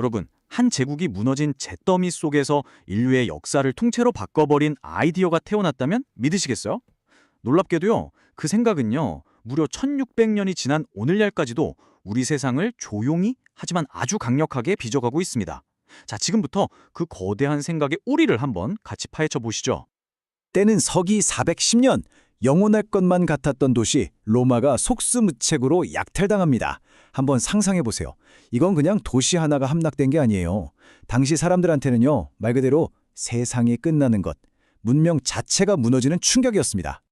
여러분, 한 제국이 무너진 잿더미 속에서 인류의 역사를 통째로 바꿔버린 아이디어가 태어났다면 믿으시겠어요? 놀랍게도요, 그 생각은요, 무려 1600년이 지난 오늘날까지도 우리 세상을 조용히 하지만 아주 강력하게 빚어가고 있습니다. 자, 지금부터 그 거대한 생각의 뿌리를 한번 같이 파헤쳐 보시죠. 때는 서기 410년 영원할 것만 같았던 도시 로마가 속수무책으로 약탈당합니다. 한번 상상해 보세요. 이건 그냥 도시 하나가 함락된 게 아니에요. 당시 사람들한테는요, 말 그대로 세상이 끝나는 것, 문명 자체가 무너지는 충격이었습니다.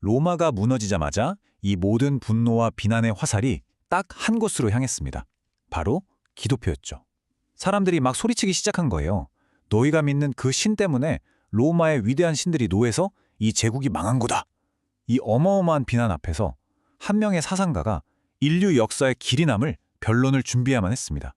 로마가 무너지자마자 이 모든 분노와 비난의 화살이 딱 한 곳으로 향했습니다. 바로 기도표였죠. 사람들이 막 소리치기 시작한 거예요. 너희가 믿는 그 신 때문에 로마의 위대한 신들이 노해서 이 제국이 망한 거다. 이 어마어마한 비난 앞에서 한 명의 사상가가 인류 역사의 길이 남을 변론을 준비해야만 했습니다.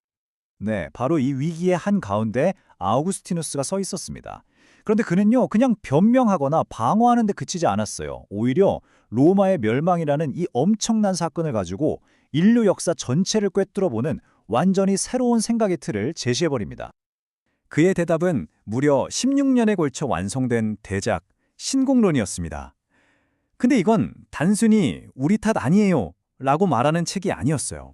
네, 바로 이 위기의 한 가운데 아우구스티누스가 서 있었습니다. 그런데 그는요, 그냥 변명하거나 방어하는 데 그치지 않았어요. 오히려 로마의 멸망이라는 이 엄청난 사건을 가지고 인류 역사 전체를 꿰뚫어보는 완전히 새로운 생각의 틀을 제시해버립니다. 그의 대답은 무려 16년에 걸쳐 완성된 대작 신공론이었습니다. 근데 이건 단순히 우리 탓 아니에요 라고 말하는 책이 아니었어요.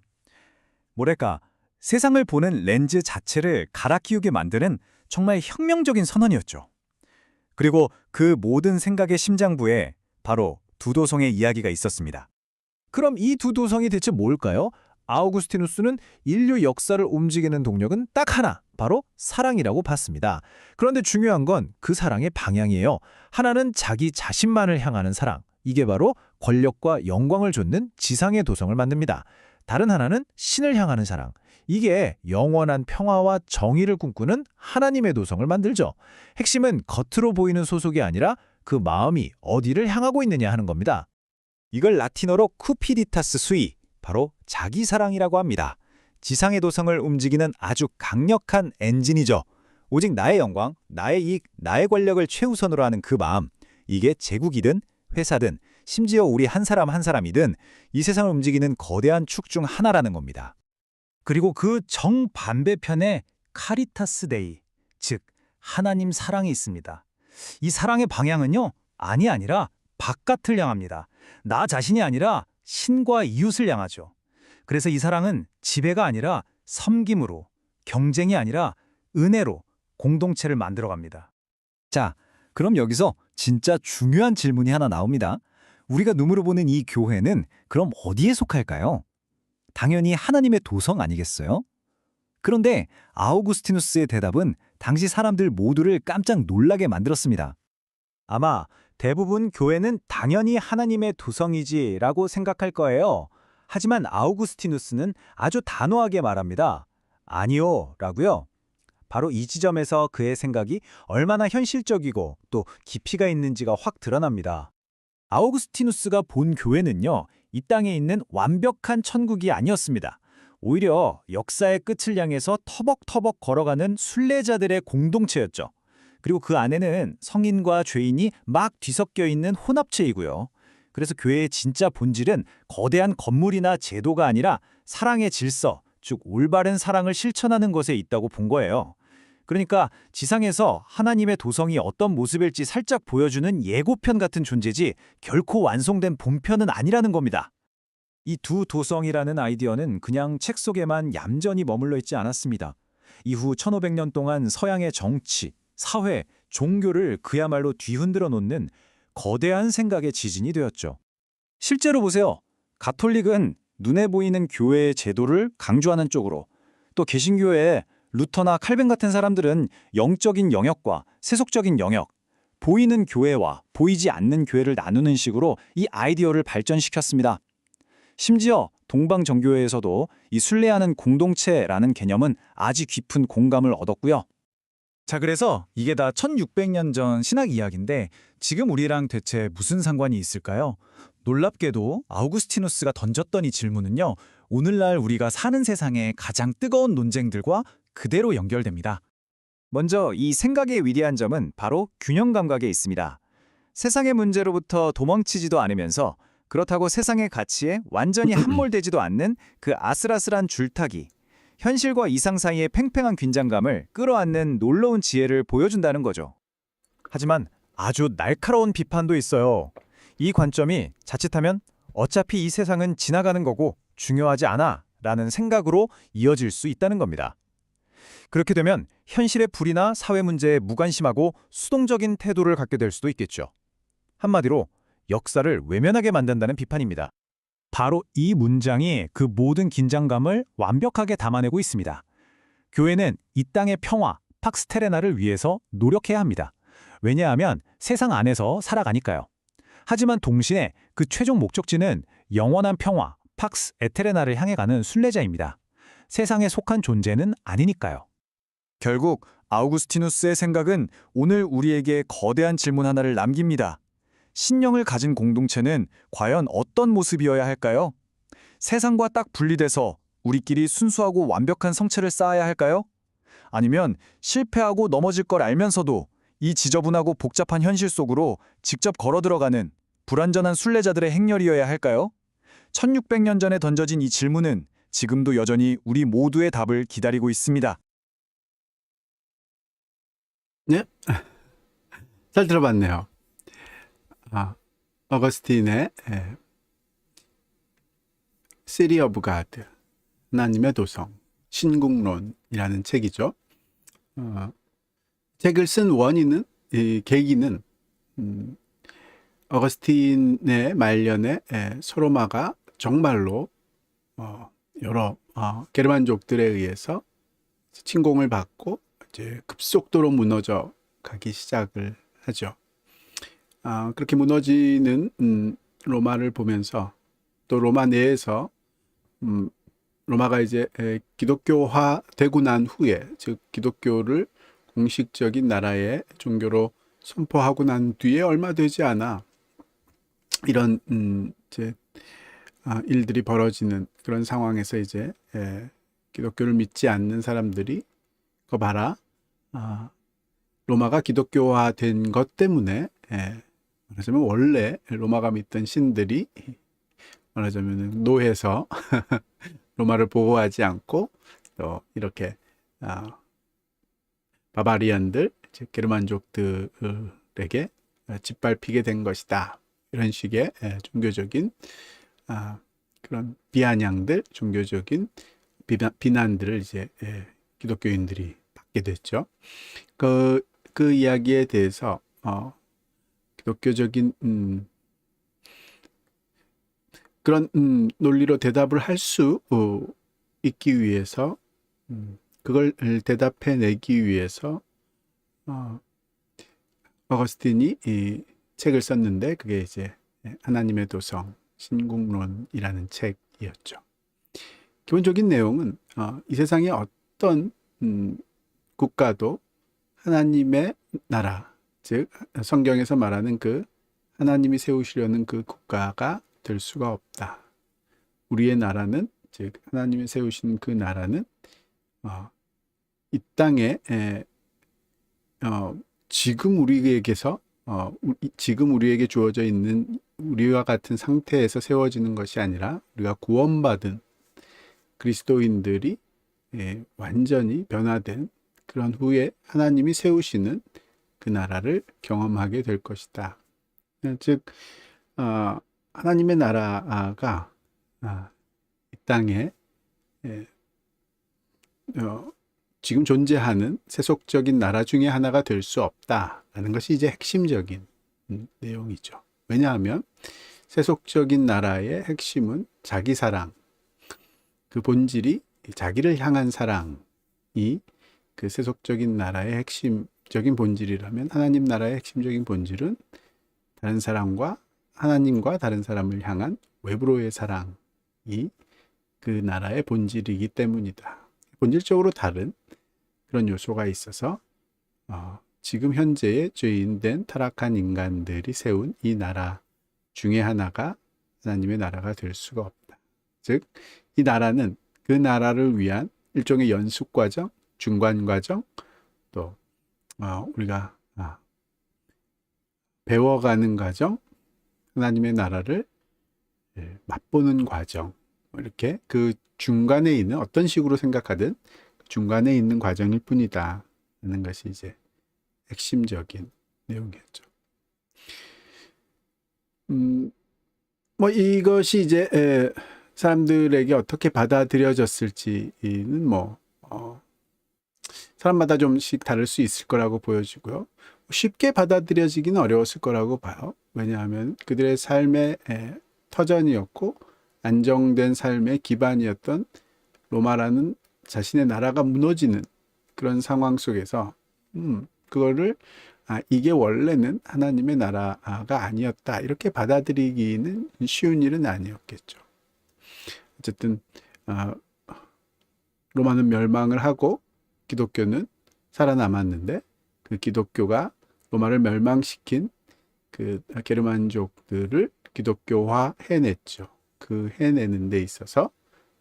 뭐랄까, 세상을 보는 렌즈 자체를 갈아 끼우게 만드는 정말 혁명적인 선언이었죠. 그리고 그 모든 생각의 심장부에 바로 두도성의 이야기가 있었습니다. 그럼 이 두도성이 대체 뭘까요? 아우구스티누스는 인류 역사를 움직이는 동력은 딱 하나, 바로 사랑이라고 봤습니다. 그런데 중요한 건 그 사랑의 방향이에요. 하나는 자기 자신만을 향하는 사랑, 이게 바로 권력과 영광을 좇는 지상의 도성을 만듭니다. 다른 하나는 신을 향하는 사랑, 이게 영원한 평화와 정의를 꿈꾸는 하나님의 도성을 만들죠. 핵심은 겉으로 보이는 소속이 아니라 그 마음이 어디를 향하고 있느냐 하는 겁니다. 이걸 라틴어로 쿠피디타스 수이, 바로 자기 사랑이라고 합니다. 지상의 도성을 움직이는 아주 강력한 엔진이죠. 오직 나의 영광, 나의 이익, 나의 권력을 최우선으로 하는 그 마음. 이게 제국이든 회사든 심지어 우리 한 사람 한 사람이든 이 세상을 움직이는 거대한 축 중 하나라는 겁니다. 그리고 그 정반대편에 카리타스 데이, 즉 하나님 사랑이 있습니다. 이 사랑의 방향은요, 아니 아니라 바깥을 향합니다. 나 자신이 아니라 신과 이웃을 향하죠. 그래서 이 사랑은 지배가 아니라 섬김으로, 경쟁이 아니라 은혜로 공동체를 만들어갑니다. 자, 그럼 여기서 진짜 중요한 질문이 하나 나옵니다. 우리가 눈으로 보는 이 교회는 그럼 어디에 속할까요? 당연히 하나님의 도성 아니겠어요? 그런데 아우구스티누스의 대답은 당시 사람들 모두를 깜짝 놀라게 만들었습니다. 아마 대부분 교회는 당연히 하나님의 도성이지라고 생각할 거예요. 하지만 아우구스티누스는 아주 단호하게 말합니다. 아니요, 라고요. 바로 이 지점에서 그의 생각이 얼마나 현실적이고 또 깊이가 있는지가 확 드러납니다. 아우구스티누스가 본 교회는요, 이 땅에 있는 완벽한 천국이 아니었습니다. 오히려 역사의 끝을 향해서 터벅터벅 걸어가는 순례자들의 공동체였죠. 그리고 그 안에는 성인과 죄인이 막 뒤섞여 있는 혼합체이고요. 그래서 교회의 진짜 본질은 거대한 건물이나 제도가 아니라 사랑의 질서, 즉 올바른 사랑을 실천하는 것에 있다고 본 거예요. 그러니까 지상에서 하나님의 도성이 어떤 모습일지 살짝 보여주는 예고편 같은 존재지 결코 완성된 본편은 아니라는 겁니다. 이 두 도성이라는 아이디어는 그냥 책 속에만 얌전히 머물러 있지 않았습니다. 이후 1500년 동안 서양의 정치, 사회, 종교를 그야말로 뒤흔들어 놓는 거대한 생각의 지진이 되었죠. 실제로 보세요. 가톨릭은 눈에 보이는 교회의 제도를 강조하는 쪽으로 또 개신교의 루터나 칼뱅 같은 사람들은 영적인 영역과 세속적인 영역, 보이는 교회와 보이지 않는 교회를 나누는 식으로 이 아이디어를 발전시켰습니다. 심지어 동방정교회에서도 이 순례하는 공동체라는 개념은 아주 깊은 공감을 얻었고요. 자, 그래서 이게 다 1600년 전 신학 이야기인데 지금 우리랑 대체 무슨 상관이 있을까요? 놀랍게도 아우구스티누스가 던졌던 이 질문은요. 오늘날 우리가 사는 세상의 가장 뜨거운 논쟁들과 그대로 연결됩니다. 먼저 이 생각의 위대한 점은 바로 균형 감각에 있습니다. 세상의 문제로부터 도망치지도 않으면서 그렇다고 세상의 가치에 완전히 함몰되지도 않는 그 아슬아슬한 줄타기. 현실과 이상 사이의 팽팽한 긴장감을 끌어안는 놀라운 지혜를 보여준다는 거죠. 하지만 아주 날카로운 비판도 있어요. 이 관점이 자칫하면 어차피 이 세상은 지나가는 거고 중요하지 않아 라는 생각으로 이어질 수 있다는 겁니다. 그렇게 되면 현실의 불이나 사회 문제에 무관심하고 수동적인 태도를 갖게 될 수도 있겠죠. 한마디로 역사를 외면하게 만든다는 비판입니다. 바로 이 문장이 그 모든 긴장감을 완벽하게 담아내고 있습니다. 교회는 이 땅의 평화, 팍스 테레나를 위해서 노력해야 합니다. 왜냐하면 세상 안에서 살아가니까요. 하지만 동시에 그 최종 목적지는 영원한 평화, 팍스 에테레나를 향해 가는 순례자입니다. 세상에 속한 존재는 아니니까요. 결국 아우구스티누스의 생각은 오늘 우리에게 거대한 질문 하나를 남깁니다. 신령을 가진 공동체는 과연 어떤 모습이어야 할까요? 세상과 딱 분리돼서 우리끼리 순수하고 완벽한 성체를 쌓아야 할까요? 아니면 실패하고 넘어질 걸 알면서도 이 지저분하고 복잡한 현실 속으로 직접 걸어 들어가는 불완전한 순례자들의 행렬이어야 할까요? 1600년 전에 던져진 이 질문은 지금도 여전히 우리 모두의 답을 기다리고 있습니다. 잘 들어봤네요. 아, 어거스틴의 에, 시리 오브 가드 하나님의 도성 신국론이라는 책이죠. 어, 책을 쓴 원인은 이 계기는 음, 어거스틴의 말년에 에, 소로마가 정말로 어, 여러 어, 게르만족들에 의해서 침공을 받고 이제 급속도로 무너져 가기 시작을 하죠. 아, 그렇게 무너지는 음, 로마를 보면서 또 로마 내에서 음, 로마가 이제 에, 기독교화 되고 난 후에 즉 기독교를 공식적인 나라의 종교로 선포하고 난 뒤에 얼마 되지 않아 이런 음, 이제 아, 일들이 벌어지는 그런 상황에서 이제 에, 기독교를 믿지 않는 사람들이 거 봐라. 아, 로마가 기독교화된 것 때문에 예, 말하자면 원래 로마가 믿던 신들이 말하자면 노해서 로마를 보호하지 않고 또 이렇게 아, 바바리안들 즉 게르만족들에게 짓밟히게 된 것이다. 이런 식의 예, 종교적인 아, 그런 비아냥들 종교적인 비난, 비난 들을 이제 예, 기독교인들이 받게 됐죠. 그, 그 이야기에 대해서 어, 기독교적인 음, 그런 음, 논리로 대답을 할수 어, 있기 위해서 음, 그걸 대답해 내기 위해서 어, 어거스틴이 이 책을 썼는데 그게 이제 하나님의 도성 신국론이라는 책이었죠. 기본적인 내용은 어, 이 세상에 어떤 음, 국가도 하나님의 나라, 즉 성경에서 말하는 그 하나님이 세우시려는 그 국가가 될 수가 없다. 우리의 나라는 즉 하나님이 세우시는 그 나라는 어, 이 땅에 에, 어, 지금 우리에게서 어, 지금 우리에게 주어져 있는 우리와 같은 상태에서 세워지는 것이 아니라 우리가 구원받은 그리스도인들이 예, 완전히 변화된 그런 후에 하나님이 세우시는 그 나라를 경험하게 될 것이다. 예, 즉 어, 하나님의 나라가 아, 이 땅에 예, 어, 지금 존재하는 세속적인 나라 중에 하나가 될 수 없다라는 것이 이제 핵심적인 음, 내용이죠. 왜냐하면 세속적인 나라의 핵심은 자기 사랑, 그 본질이 자기를 향한 사랑이 그 세속적인 나라의 핵심적인 본질이라면 하나님 나라의 핵심적인 본질은 다른 사람과 하나님과 다른 사람을 향한 외부로의 사랑이 그 나라의 본질이기 때문이다. 본질적으로 다른 그런 요소가 있어서 어, 지금 현재의 죄인된 타락한 인간들이 세운 이 나라 중에 하나가 하나님의 나라가 될 수가 없다. 즉, 이 나라는 그 나라를 위한 일종의 연습 과정, 중간 과정, 또 어, 우리가 아, 배워가는 과정, 하나님의 나라를 예, 맛보는 과정, 이렇게 그 중간에 있는 어떤 식으로 생각하든 중간에 있는 과정일 뿐이다 하는 것이 이제 핵심적인 내용이었죠. 음, 뭐 이것이 이제 에, 사람들에게 어떻게 받아들여졌을지는 뭐 어, 사람마다 좀씩 다를 수 있을 거라고 보여지고요. 쉽게 받아들여지기는 어려웠을 거라고 봐요. 왜냐하면 그들의 삶의 에, 터전이었고 안정된 삶의 기반이었던 로마라는 자신의 나라가 무너지는 그런 상황 속에서 음, 그거를 아, 이게 원래는 하나님의 나라가 아니었다. 이렇게 받아들이기는 쉬운 일은 아니었겠죠. 어쨌든 아, 로마는 멸망을 하고 기독교는 살아남았는데 그 기독교가 로마를 멸망시킨 그 게르만족들을 기독교화 해냈죠. 그 해내는 데 있어서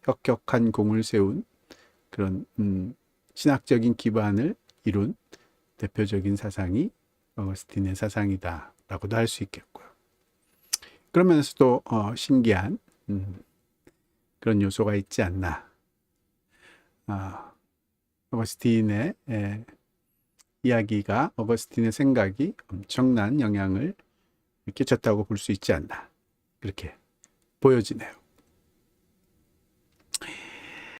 혁혁한 공을 세운 그런 음, 신학적인 기반을 이룬 대표적인 사상이 어거스틴의 사상이다라고도 할 수 있겠고요. 그러면서도 어, 신기한 음, 그런 요소가 있지 않나. 아, 어거스틴의 에, 이야기가 어거스틴의 생각이 엄청난 영향을 끼쳤다고 볼 수 있지 않나. 그렇게 보여지네요.